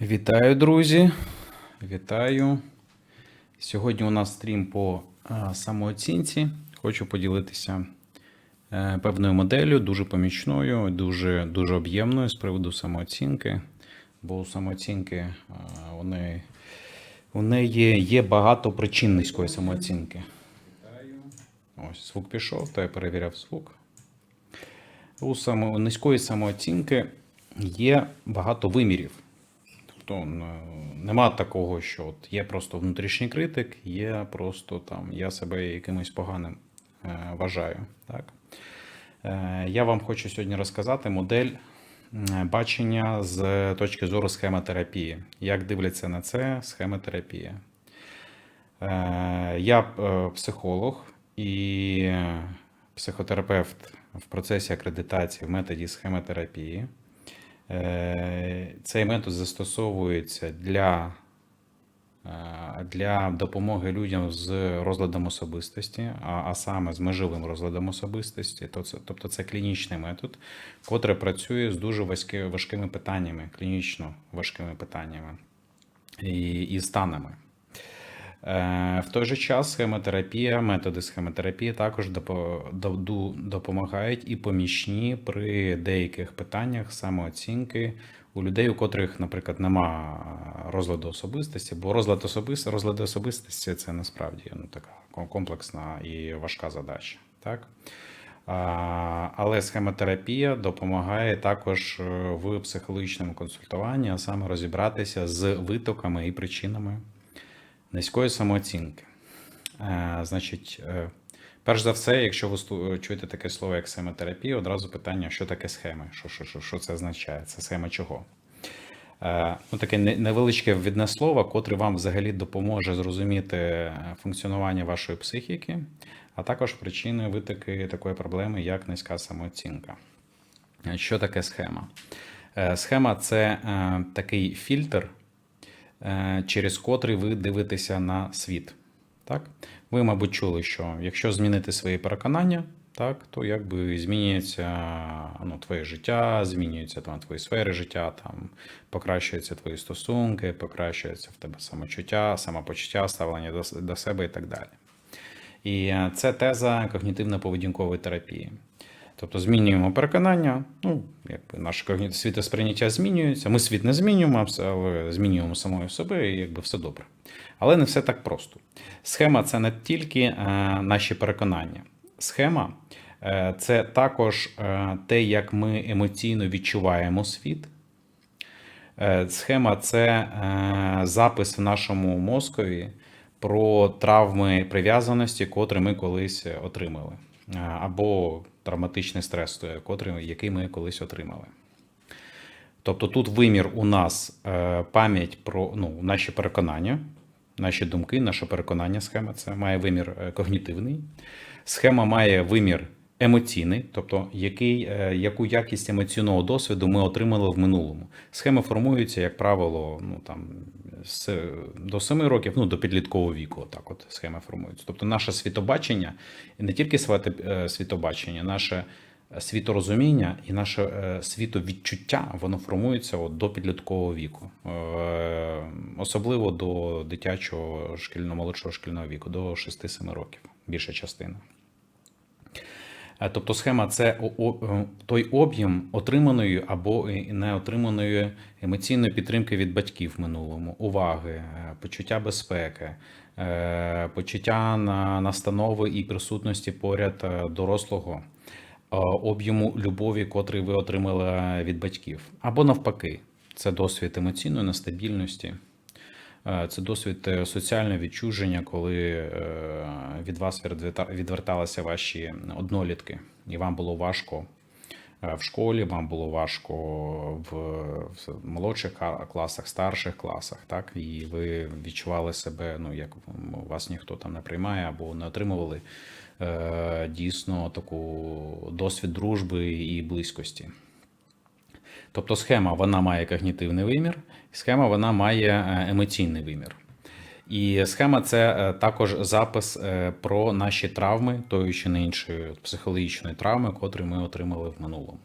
Вітаю, друзі! Вітаю! Сьогодні у нас стрім по самооцінці. Хочу поділитися е, певною моделлю, дуже помічною, дуже, дуже об'ємною з приводу самооцінки. Бо у самооцінки а, вони, у неї є багато причин низької самооцінки. Ось звук пішов, то я перевіряв звук. У само, у низької самооцінки є багато вимірів. Тобто нема такого, що от є просто внутрішній критик, є просто там я себе якимось поганим е, вважаю. Так? Е, я вам хочу сьогодні розказати модель бачення з точки зору схемотерапії. Як дивляться на це схемотерапія? Е, Я психолог і психотерапевт в процесі акредитації в методі схемотерапії. Е, Цей метод застосовується для, е, для допомоги людям з розладом особистості, а, а саме з межовим розладом особистості. Тобто це клінічний метод, котрий працює з дуже важкими питаннями, клінічно важкими питаннями і, і станами. Е, В той же час схемотерапія, методи схемотерапії також допо- допомагають і помічні при деяких питаннях самооцінки у людей, у котрих, наприклад, нема розладу особистості, бо розлад особисто, розлад особистості це насправді ну, така комплексна і важка задача. Так? Але схемотерапія допомагає також е, в психологічному консультуванні, а саме розібратися з витоками і причинами низької самооцінки. Е, значить, е, перш за все, якщо ви чуєте таке слово, як схемотерапія, одразу питання, що таке схеми? Що, що, що, що це означає? Це схема чого? Е, ну, таке невеличке ввідне слово, котре вам взагалі допоможе зрозуміти е, функціонування вашої психіки, а також причини витоки такої проблеми, як низька самооцінка. Е, Що таке схема? Е, Схема це такий фільтр, через котрий ви дивитеся на світ. Так? Ви, мабуть, чули, що якщо змінити свої переконання, так, то якби змінюється ну, твоє життя, змінюються там, твої сфери життя, там, покращуються твої стосунки, покращується в тебе самочуття, самопочуття, ставлення до, до себе і так далі. І е, це теза когнітивно-поведінкової терапії. Тобто змінюємо переконання, ну, якби наше світосприйняття змінюється. Ми світ не змінюємо, але змінюємо самої себе, і якби все добре. Але не все так просто. Схема це не тільки е, наші переконання. Схема е, це також е, те, як ми емоційно відчуваємо світ. Схема це запис в нашому мозкові про травми прив'язаності, котрі ми колись отримали, або травматичний стрес, котрий, який ми колись отримали. Тобто тут вимір у нас е, пам'ять про ну, наші переконання, наші думки, наше переконання схема. Це має вимір е, когнітивний. Схема має вимір емоційний, тобто який, е, яку якість емоційного досвіду ми отримали в минулому. Схеми формуються, як правило, ну, там, з, до 7 років, ну, до підліткового віку. Так от схеми формуються. Тобто наше світобачення, і не тільки е, світобачення, наше світорозуміння і наше е, світовідчуття, воно формується от до підліткового віку, особливо до дитячого шкільного молодшого шкільного віку, до 6-7 років, більша частина. Е, Тобто схема це е, той об'єм отриманої або і не отриманої емоційної підтримки від батьків в минулому, уваги, е, почуття безпеки, е, почуття на настанови і присутності поряд е, дорослого, е, об'єму любові, котрий ви отримали від батьків, або навпаки, це досвід емоційної нестабільності. Е, Це досвід е, соціального відчуження, коли е, від вас відверталися ваші однолітки, і вам було важко в школі, вам було важко в, молодших класах, старших класах, так і ви відчували себе, ну як вас ніхто там не приймає або не отримували дійсно таку досвід дружби і близькості. Тобто схема вона має когнітивний вимір, схема вона має е, емоційний вимір. І схема це е, також запис е, про наші травми, тої чи не іншої психологічної травми, котрі ми отримали в минулому.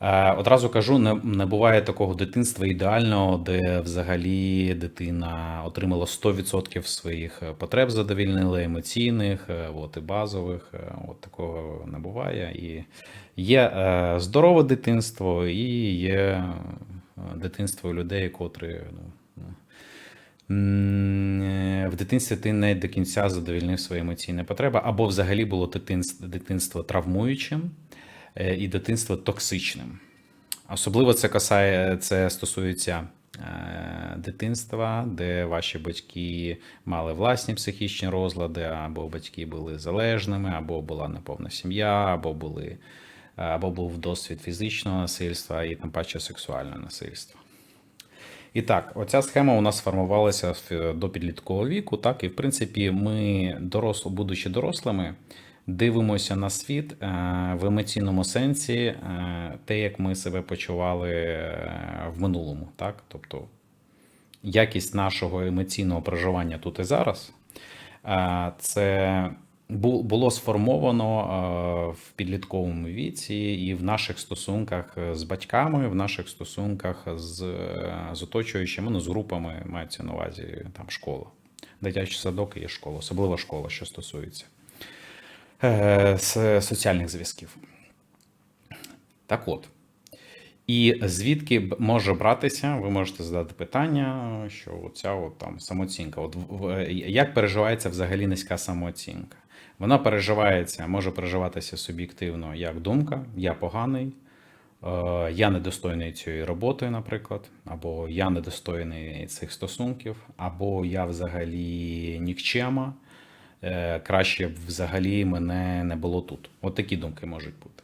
Е, Одразу кажу, не, не буває такого дитинства ідеального, де взагалі дитина отримала 100% своїх е, потреб задовільнили, емоційних, е, от, і базових. От такого не буває. І є здорове дитинство, і є дитинство людей, котрі ну, В дитинстві ти не до кінця задовільнив свої емоційні потреби, або взагалі було дитинство, травмуючим і дитинство токсичним. Особливо це касає, це стосується е, дитинства, де ваші батьки мали власні психічні розлади, або батьки були залежними, або була неповна сім'я, або були. Або був досвід фізичного насильства і там паче сексуального насильства. І так, оця схема у нас формувалася в- до підліткового віку. Так, і в принципі, ми, доросло, будучи дорослими, дивимося на світ е, в емоційному сенсі, е, те, як ми себе почували е, в минулому. Так? Тобто якість нашого емоційного проживання тут і зараз. Це було сформовано в підлітковому віці і в наших стосунках з батьками, в наших стосунках з, з оточуючими, ну, з групами, мається на увазі там школа. Дитячий садок і є школа, особливо школа, що стосується е, с- соціальних зв'язків. Так от. І звідки може братися, ви можете задати питання, що оця от там самооцінка. От як переживається взагалі низька самооцінка? Вона переживається, може переживатися суб'єктивно як думка, я поганий, е, я недостойний цієї роботи, наприклад, або я недостойний цих стосунків, або я взагалі нікчема, краще б взагалі мене не було тут. От такі думки можуть бути.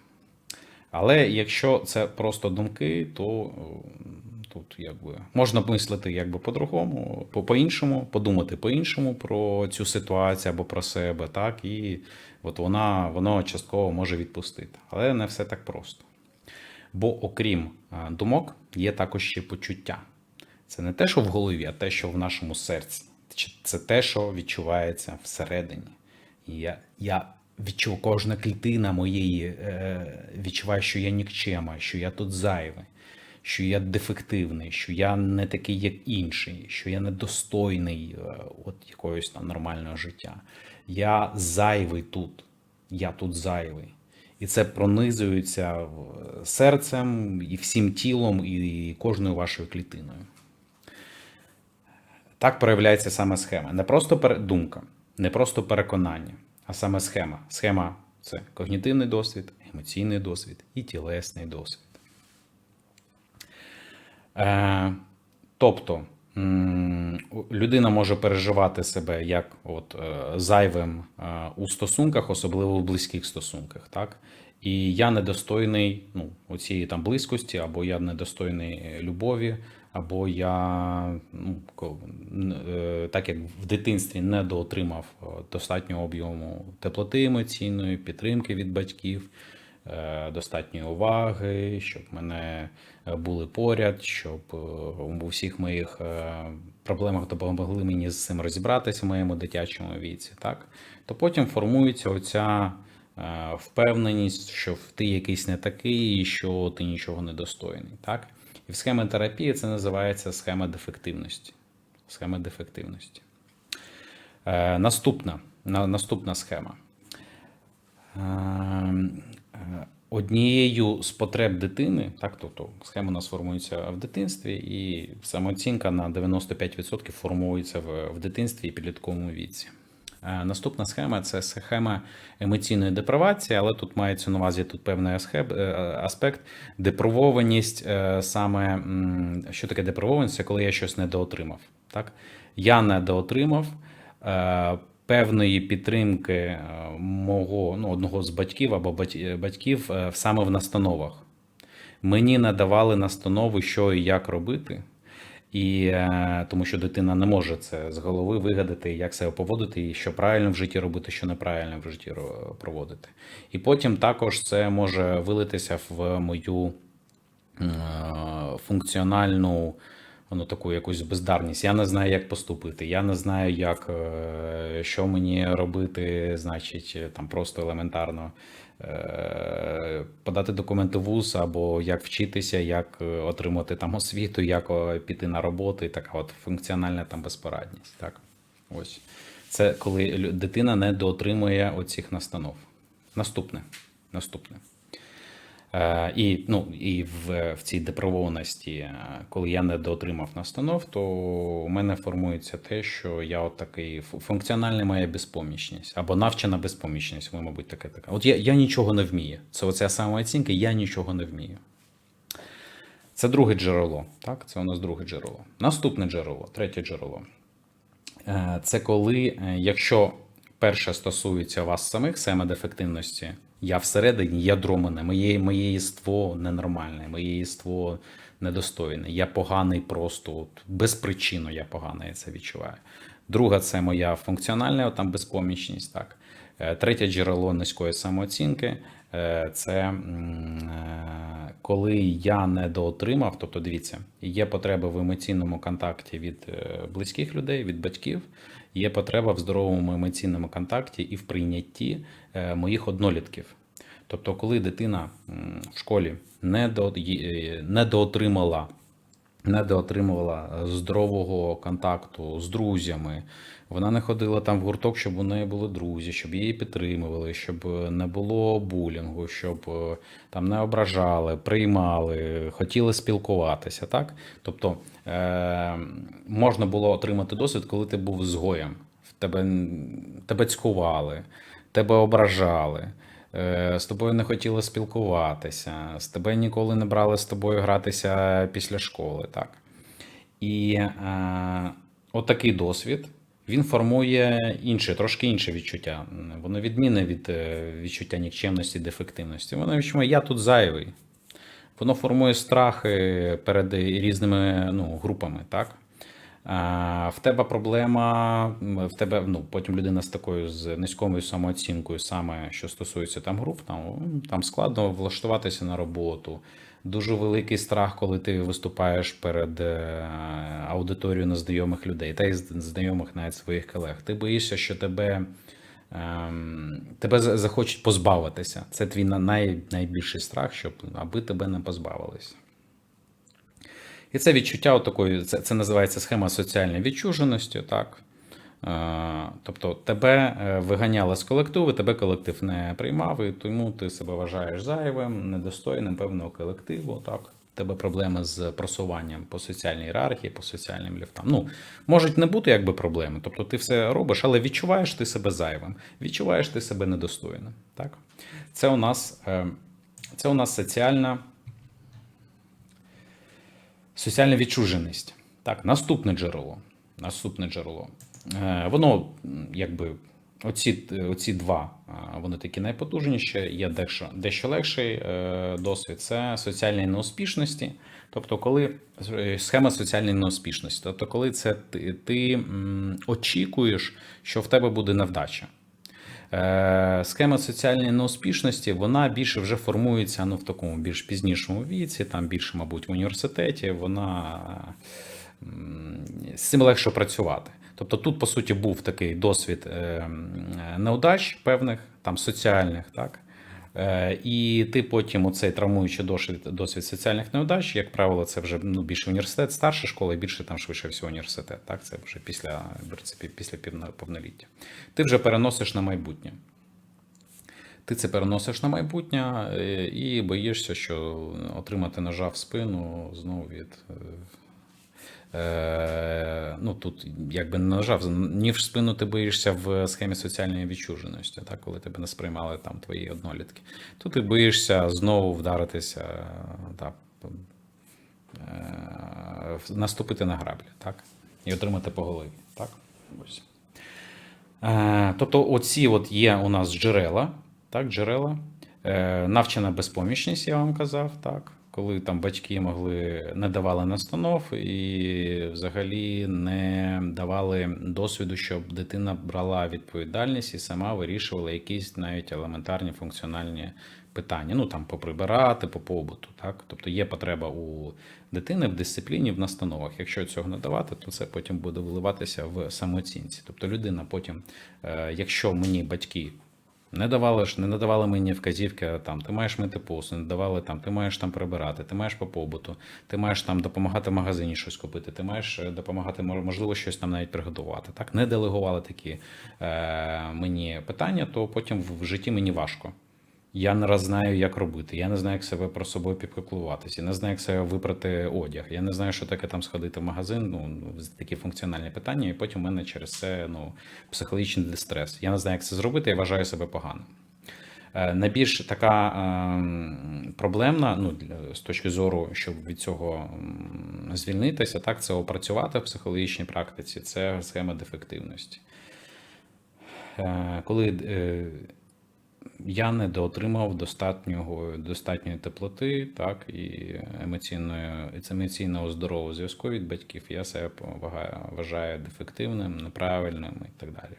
Але якщо це просто думки, то е, тут якби можна мислити якби по-другому, по- по-іншому, подумати по-іншому про цю ситуацію або про себе, так, і от вона, воно частково може відпустити. Але не все так просто. Бо окрім е, думок, є також ще почуття. Це не те, що в голові, а те, що в нашому серці. Це те, що відчувається всередині. Я, я відчув, кожна клітина моєї е, відчуває, що я нікчема, що я тут зайвий, що я дефективний, що я не такий, як інший, що я недостойний е, от якогось там нормального життя. Я зайвий тут. Я тут зайвий. І це пронизується серцем і всім тілом, і кожною вашою клітиною. Так проявляється саме схема. Не просто думка, не просто переконання, а саме схема. Схема це когнітивний досвід, емоційний досвід і тілесний досвід. Е, тобто людина може переживати себе як от, е, зайвим е, у стосунках, особливо в близьких стосунках. Так? І я недостойний ну, оцієї там близькості, або я недостойний е, любові, або я, ну, е, так як в дитинстві не доотримав е, достатнього об'єму теплоти емоційної, підтримки від батьків, е, достатньої уваги, щоб мене були поряд, щоб у всіх моїх проблемах допомогли мені з цим розібратися в моєму дитячому віці. Так? То потім формується оця впевненість, що ти якийсь не такий, і що ти нічого не достойний. Так? І в схемі терапії це називається схема дефективності. Схема дефективності. Е, наступна, на, наступна схема. Е, е, Однією з потреб дитини, так, тобто схема у нас формується в дитинстві, і самооцінка на 95% формується в, в дитинстві і підлітковому віці. Е, Наступна схема це схема емоційної депривації, але тут мається на увазі тут певний е, аспект. Депривованість е, саме що таке депривованість? Це коли я щось недоотримав. Так? Я недоотримав певної підтримки мого ну, одного з батьків або батьків саме в настановах. Мені надавали настанови, що і як робити. І е, тому що дитина не може це з голови вигадати, як себе поводити, і що правильно в житті робити, що неправильно в житті проводити. І потім також це може вилитися в мою е, функціональну ну, таку якусь бездарність. Я не знаю, як поступити. Я не знаю, як е, що мені робити, значить, там просто елементарно. Е, подати документи в ВУЗ, або як вчитися, як е, отримати там освіту, як піти на роботу, і така от функціональна там безпорадність. Так, ось це коли дитина не доотримує оцих настанов. Наступне. Наступне. Е, І, ну, і в, в цій депривованості, е, коли я не доотримав настанов, то у мене формується те, що я от такий фу- функціональна моя безпомічність або навчена безпомічність, ви, мабуть, таке така. От я, я нічого не вмію. Це оця самооцінка, я нічого не вмію. Це друге джерело. Так, це у нас друге джерело. Наступне джерело, третє джерело. Е, Це коли, якщо перше стосується вас самих, саме дефективності, я всередині, ядро мене, моє, моє єство ненормальне, моє єство недостойне. Я поганий просто от, без причини я поганий, я це відчуваю. Друга це моя функціональна там безпомічність. Так. Е, Третє джерело низької самооцінки це е, коли я не доотримав, тобто дивіться, є потреба в емоційному контакті від е, близьких людей, від батьків, є потреба в здоровому емоційному контакті і в прийнятті е, моїх однолітків. Тобто, коли дитина в школі не, до, е, не доотримувала здорового контакту з друзями. Вона не ходила там в гурток, щоб у неї були друзі, щоб її підтримували, щоб не було булінгу, щоб е, там не ображали, приймали, хотіли спілкуватися. Так? Тобто е- можна було отримати досвід, коли ти був згоєм, в тебе, тебе цькували, тебе ображали. Е, З тобою не хотіли спілкуватися, з тебе ніколи не брали з тобою гратися після школи. Так? І е, отакий досвід він формує інше, трошки інше відчуття. Воно відмінне від е, відчуття нікчемності, дефективності. Воно відчуває, я тут зайвий. Воно формує страхи перед різними ну, групами. Так? В тебе проблема, в тебе ну, потім людина з такою з низькою самооцінкою, саме що стосується там груп, там, там складно влаштуватися на роботу. Дуже великий страх, коли ти виступаєш перед е, аудиторією незнайомих людей, та й знайомих навіть своїх колег. Ти боїшся, що тебе, ем, тебе захочуть позбавитися. Це твій най, найбільший страх, щоб аби тебе не позбавились. І це відчуття такої, це, це називається схема соціальної відчуженості, так. Е, Тобто тебе е, виганяли з колективу, тебе колектив не приймав, і тому ти себе вважаєш зайвим, недостойним певного колективу. Так. Тебе проблеми з просуванням по соціальній ієрархії, по соціальним ліфтам. Ну, можуть не бути якби проблеми. Тобто ти все робиш, але відчуваєш ти себе зайвим, відчуваєш ти себе недостойним. Так? Це у нас, е, це у нас соціальна Соціальна відчуженість. Так, наступне джерело. Наступне джерело. Е, Воно, якби, оці, оці два, вони такі найпотужніші, є дещо, дещо легший е, досвід. Це соціальної неуспішності. Тобто, коли е, схема соціальної неуспішності. Тобто, коли це ти, ти очікуєш, що в тебе буде невдача. Е, Схема соціальної неуспішності вона більше вже формується ну, в такому більш пізнішому віці, там більше, мабуть, в університеті. Вона з цим легше працювати. Тобто тут, по суті, був такий досвід е, неудач певних, там соціальних, так. Е, І ти потім оцей травмуючий досвід, досвід соціальних неудач, як правило, це вже ну, більше університет, старша школа, і більше там швидше всього університет. Так, це вже після, в принципі, після повноліття. Ти вже переносиш на майбутнє. Ти це переносиш на майбутнє е, і боїшся, що отримати ножа в спину знову від. Е, ну тут якби не нажав, ні в спину ти боїшся в схемі соціальної відчуженості, так, коли тебе не сприймали там твої однолітки. Тут ти боїшся знову вдаритися, так, е, наступити на граблі, так, і отримати по голові. Так? Ось. Е, Тобто, оці от є у нас джерела, так, джерела, навчена безпомічність, я вам казав, так, коли там батьки могли не давали настанов і взагалі не давали досвіду, щоб дитина брала відповідальність і сама вирішувала якісь навіть елементарні функціональні питання. Ну там поприбирати, по побуту. Так? Тобто є потреба у дитини в дисципліні, в настановах. Якщо цього не давати, то це потім буде виливатися в самооцінці. Тобто людина потім, е, якщо мені батьки Не давали ж, не надавали мені вказівки, там ти маєш мити посуд, не давали там, ти маєш там прибирати, ти маєш по побуту, ти маєш там допомагати в магазині щось купити, ти маєш е, допомагати, мож- можливо, щось там навіть приготувати. Так, не делегували такі е, мені питання, то потім в житті мені важко. Я не раз знаю, як робити. Я не знаю, як себе про собою підпіклуватися. Я не знаю, як себе випрати одяг. Я не знаю, що таке там сходити в магазин. Ну такі функціональні питання, і потім в мене через це ну психологічний дистрес. Я не знаю, як це зробити. Я вважаю себе поганим. Е, Найбільш така ем, проблемна, ну з точки зору, щоб від цього звільнитися, так це опрацювати в психологічній практиці. Це схема дефективності. Е, Коли е, я не доотримав достатнього, достатньої теплоти, так, і емоційної, і емоційного здорового зв'язку від батьків, я себе вважаю, вважаю дефективним, неправильним і так далі.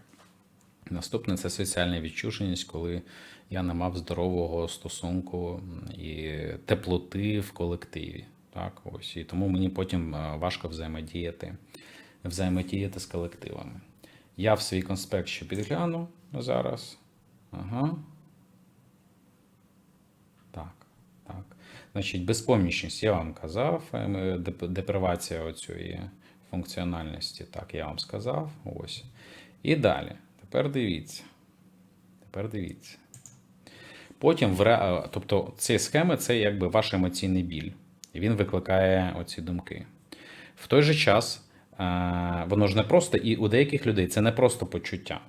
Наступне це соціальна відчуженість, коли я не мав здорового стосунку і теплоти в колективі. Так, ось. І тому мені потім е, важко взаємодіяти, взаємодіяти з колективами. Я в свій конспект ще підгляну зараз. Ага. Так, так. Значить, безпомічність, я вам казав, е, деп- депривація оцієї функціональності, так, я вам сказав. Ось. І далі. Тепер дивіться. Тепер дивіться. Потім, в ре- тобто, ці схеми це якби ваш емоційний біль. І він викликає оці думки. В той же час, е, воно ж не просто, і у деяких людей це не просто почуття.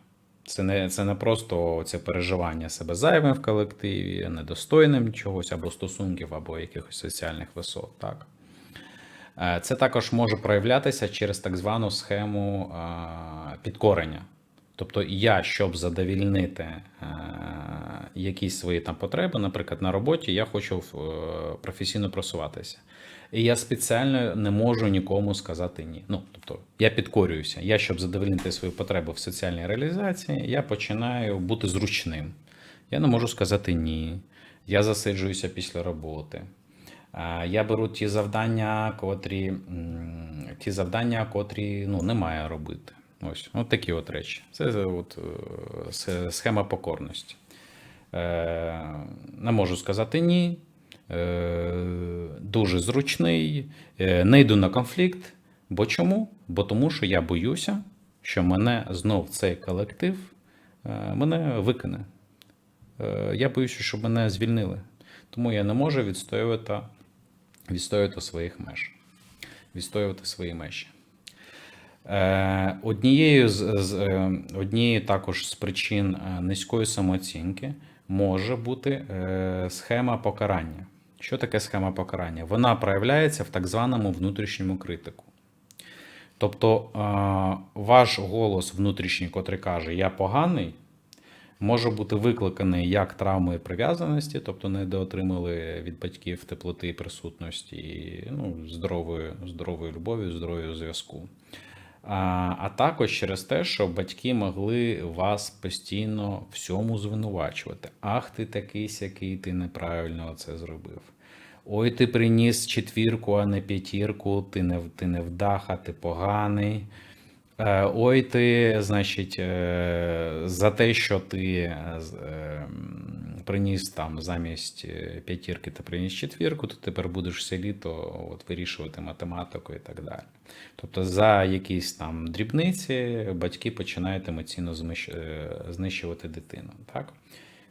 Це не, це не просто це переживання себе зайвим в колективі, недостойним чогось або стосунків, або якихось соціальних висот. Так? Е, Це також може проявлятися через так звану схему е, підкорення. Тобто я, щоб задовільнити е, якісь свої там потреби, наприклад, на роботі, я хочу професійно просуватися. І я спеціально не можу нікому сказати ні. Ну, тобто, я підкорююся. Я, щоб задовольнити свої потреби в соціальній реалізації, я починаю бути зручним. Я не можу сказати ні. Я засиджуюся після роботи. Я беру ті завдання, котрі, ті завдання, котрі ну, не маю робити. Ось, от такі от речі. Це от, е, схема покорності. Е, Не можу сказати ні. Дуже зручний. Е, Не йду на конфлікт. Бо чому? Бо тому, що я боюся, що мене знов цей колектив е, мене викине. Е, Я боюся, щоб мене звільнили. Тому я не можу відстоювати, відстоювати своїх меж. Відстоювати свої межі. Однією з, з однією також з причин низької самооцінки може бути схема покарання. Що таке схема покарання? Вона проявляється в так званому внутрішньому критику. Тобто ваш голос внутрішній, котрий каже Я поганий, може бути викликаний як травмою прив'язаності, тобто недоотримали від батьків теплоти присутності, і ну, здорової, здорової любові, здорового зв'язку. А, а також через те, що батьки могли вас постійно всьому звинувачувати. Ах, ти такий сякий, ти неправильно це зробив. Ой, ти приніс четвірку, а не п'ятірку, ти не, ти не вдаха, ти поганий. Е, Ой, ти, значить, е, за те, що ти е, приніс там замість п'ятірки, ти приніс четвірку, то тепер будеш все літо от, вирішувати математику і так далі. Тобто за якісь там дрібниці батьки починають емоційно знищувати дитину. Так?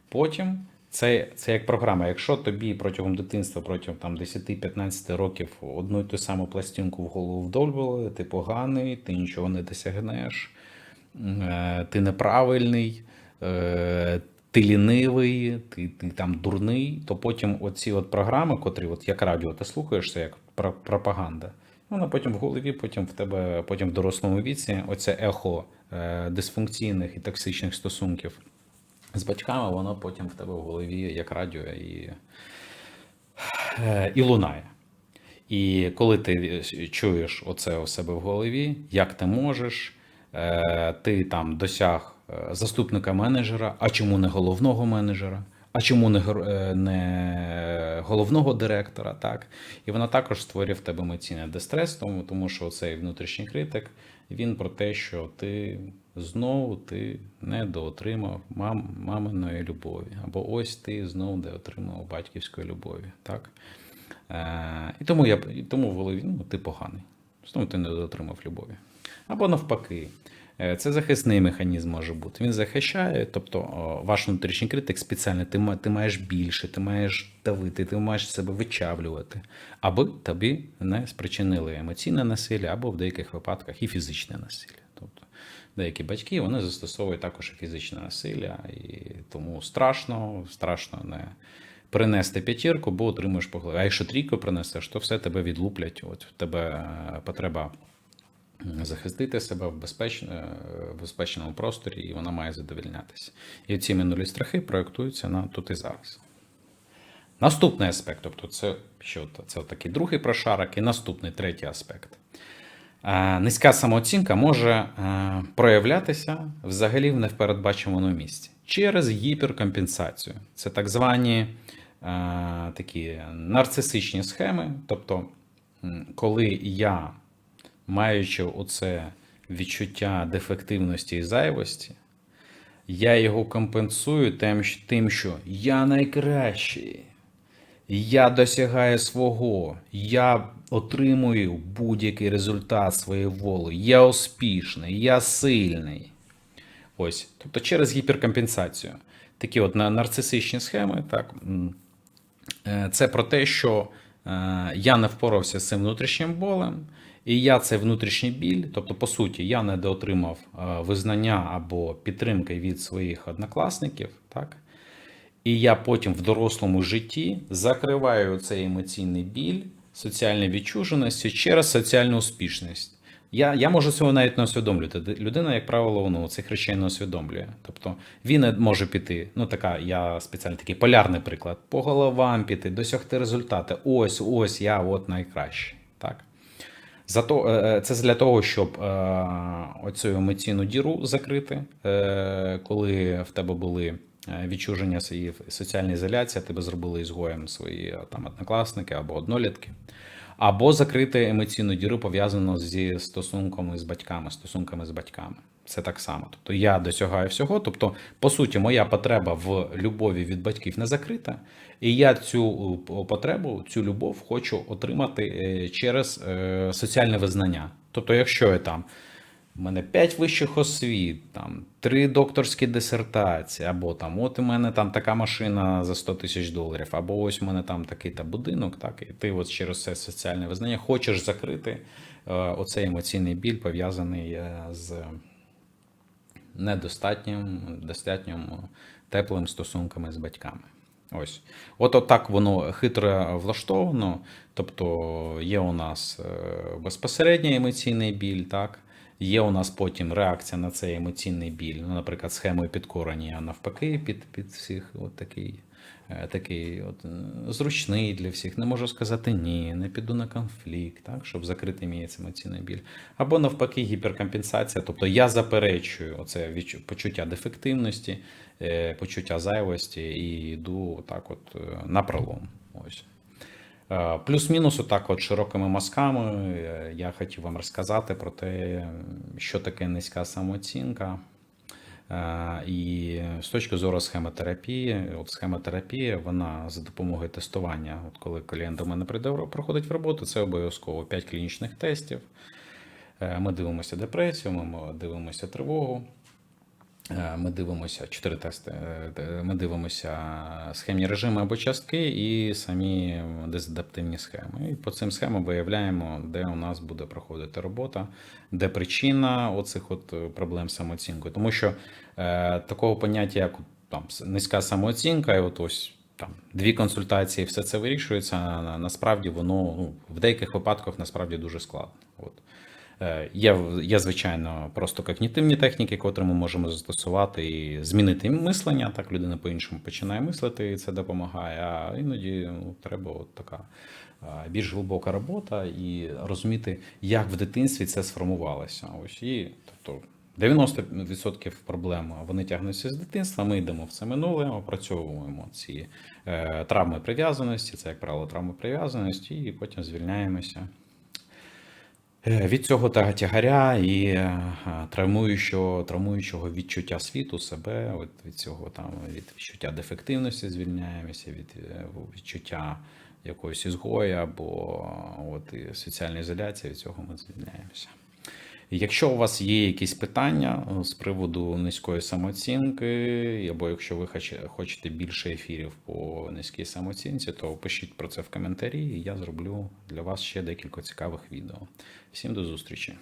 Потім це, це як програма. Якщо тобі протягом дитинства, протягом там 10-15 років одну і ту саму пластинку в голову вдовбили, ти поганий, ти нічого не досягнеш, е, ти неправильний, е, ти лінивий, ти, ти там дурний, то потім оці от програми, котрі, от як радіо, ти слухаєш це як пропаганда. Вона потім в голові, потім в тебе, потім в дорослому віці, оце ехо е, дисфункційних і токсичних стосунків з батьками, воно потім в тебе в голові як радіо і, і лунає. І коли ти чуєш оце у себе в голові, як ти можеш, е, ти там досяг е, заступника менеджера, а чому не головного менеджера? А чому не, е, не головного директора? Так? І вона також створює в тебе емоційний дистрес, тому, тому що цей внутрішній критик він про те, що ти знову ти недоотримав мам, маминої любові. Або ось ти знову не отримав батьківської любові. Так? Е, і тому я і тому в голові, ну, ти поганий. Знову ти не отримав любові. Або навпаки. Е, Це захисний механізм може бути. Він захищає, тобто ваш внутрішній критик спеціально ти, ти маєш більше, ти маєш давити, ти маєш себе вичавлювати, аби тобі не спричинили емоційне насилля або в деяких випадках і фізичне насилля. Тобто деякі батьки вони застосовують також і фізичне насилля, і тому страшно, страшно не принести п'ятірку, бо отримуєш по. А якщо трійку принесеш, то все тебе відлуплять. От в тебе е, потреба захистити себе в, безпеч... е, в безпечному просторі, і вона має задовільнятися. І ці минулі страхи проєктуються на тут і зараз. Наступний аспект, тобто це що? Це такий другий прошарок, і наступний третій аспект. Е, Низька самооцінка може е, проявлятися взагалі в непередбаченому місці через гіперкомпенсацію. Це так звані такі нарцисичні схеми. Тобто, коли я, маючи оце відчуття дефективності і зайвості, я його компенсую тим, що я найкращий. Я досягаю свого, я отримую будь-який результат своєї волі, я успішний, я сильний. Ось, тобто через гіперкомпенсацію. Такі от нарцисичні схеми, так, е, це про те, що е, я не впорався з цим внутрішнім болем, і я цей внутрішній біль, тобто, по суті, я не доотримав е, визнання або підтримки від своїх однокласників, так, і я потім в дорослому житті закриваю цей емоційний біль соціальної відчуженості через соціальну успішність. Я, я можу цього навіть не усвідомлювати. Людина, як правило, ну, цих речей не усвідомлює. Тобто він не може піти. Ну, така, я спеціально такий полярний приклад. По головам піти, досягти результати. Ось, ось я от найкращий. Так? Зато е, е, це для того, щоб е, оцю емоційну діру закрити, коли в тебе були відчуження свої соціальна ізоляція, тебе зробили ізгоєм свої там однокласники або однолітки, або закрити емоційну діру пов'язану зі стосунками з батьками, стосунками з батьками. Це так само. Тобто я досягаю всього. Тобто, по суті, моя потреба в любові від батьків не закрита, і я цю е, потребу, цю любов хочу отримати е, через е, соціальне визнання. Тобто, якщо я там у мене 5 вищих освіт, там 3 докторські дисертації, або там от у мене там така машина за 100 тисяч доларів, або ось у мене там такий та будинок, так, і ти от через це соціальне визнання хочеш закрити е, оцей емоційний біль, пов'язаний е, з недостатнім, достатнім теплим стосунками з батьками. Ось. От, от так воно хитро влаштовано. Тобто є у нас е, безпосередній емоційний біль, так? Є у нас потім реакція на цей емоційний біль, ну, наприклад, схемою підкорення, а навпаки, під, під всіх от такий, е, такий от, зручний для всіх. Не можу сказати ні, не піду на конфлікт, так, щоб закрити мій емоційний біль. Або навпаки, гіперкомпенсація. Тобто я заперечую оце почуття дефективності, е, почуття зайвості і йду так от е, на пролом. Ось. Е, Плюс-мінус, отак, от широкими мазками, е, я хотів вам розказати про те, що таке низька самооцінка. Е, І з точки зору схемотерапії, от схемотерапія, вона за допомогою тестування, от коли клієнт до мене прийде, проходить в роботу, це обов'язково 5 клінічних тестів. Ми дивимося депресію, ми дивимося тривогу. Е, Ми дивимося чотири тести. Е, Ми дивимося схемні режими або частки і самі дезадаптивні схеми. І по цим схемам виявляємо, де у нас буде проходити робота, де причина оцих от проблем самооцінкою. Тому що е, такого поняття, як там низька самооцінка, і от ось там дві консультації, все це вирішується. Насправді воно ну, в деяких випадках насправді дуже складно. От. Е, Є, є, звичайно, просто когнітивні техніки, котрі ми можемо застосувати і змінити мислення. Так людина по-іншому починає мислити, і це допомагає. А іноді ну, треба от така більш глибока робота і розуміти, як в дитинстві це сформувалося. Ось і тобто. 90% проблем вони тягнуться з дитинства. Ми йдемо в це минуле, опрацьовуємо ці е, травми прив'язаності, це як правило травми прив'язаності, і потім звільняємося Е, Від цього тягаря і е, травмуючого, травмуючого відчуття світу себе, от від цього там від відчуття дефективності звільняємося, від е, відчуття якоїсь ізгої або от, і соціальної ізоляції, від цього ми звільняємося. Якщо у вас є якісь питання е, з приводу низької самооцінки, або якщо ви хоч- хочете більше ефірів по низькій самооцінці, то пишіть про це в коментарі, і я зроблю для вас ще декілька цікавих відео. Всім до зустрічі!